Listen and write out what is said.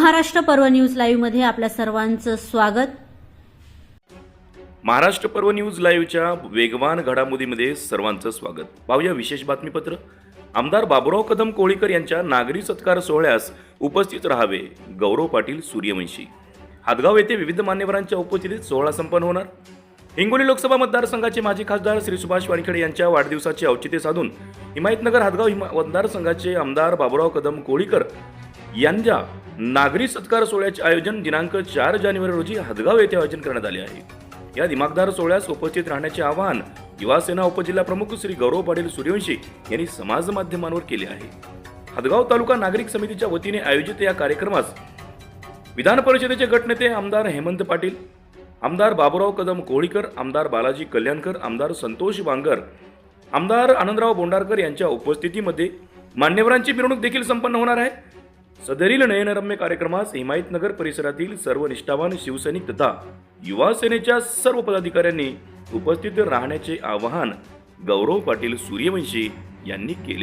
महाराष्ट्र पर्व न्यूज लाईव्हमध्ये आपल्या सर्वांचं स्वागत. महाराष्ट्र पर्व न्यूज लाईव्हच्या वेगवान घडामोडीमध्ये सर्वांचं स्वागत. पाहूया विशेष बातमीपत्र. आमदार बाबुराव कदम कोळीकर यांच्या नागरी सत्कार सोहळ्यास उपस्थित राहावे गौरव पाटील सूर्यवंशी. हादगाव येथे विविध मान्यवरांच्या उपस्थितीत सोहळा संपन्न होणार. हिंगोली लोकसभा मतदारसंघाचे माजी खासदार श्री सुभाष वानखेडे यांच्या वाढदिवसाचे औचित्य साधून हिमायतनगर हादगाव हिमा- मतदारसंघाचे आमदार बाबुराव कदम कोळीकर यांच्या नागरी सत्कार सोहळ्याचे आयोजन दिनांक चार जानेवारी रोजी हदगाव येथे आयोजन करण्यात आले आहे. या दिमागदार सोहळ्यास उपस्थित राहण्याचे आवाहन युवासेना उपजिल्हा प्रमुख श्री गौरव पाटील सूर्यवंशी यांनी समाज माध्यमांवर केले आहे. हदगाव तालुका नागरिक समितीच्या वतीने आयोजित या कार्यक्रमास विधान परिषदेचे गटनेते आमदार हेमंत पाटील आमदार बाबुराव कदम कोळीकर आमदार बालाजी कल्याणकर आमदार संतोष बांगर आमदार आनंदराव बोंडारकर यांच्या उपस्थितीमध्ये मान्यवरांची मिरवणूक देखील संपन्न होणार आहे. सदरील नयनरम्य कार्यक्रमास हिमायतनगर परिसरातील सर्व निष्ठावान शिवसैनिक तथा युवा सेनेच्या सर्व पदाधिकाऱ्यांनी उपस्थित राहण्याचे आवाहन गौरव पाटील सूर्यवंशी यांनी केले.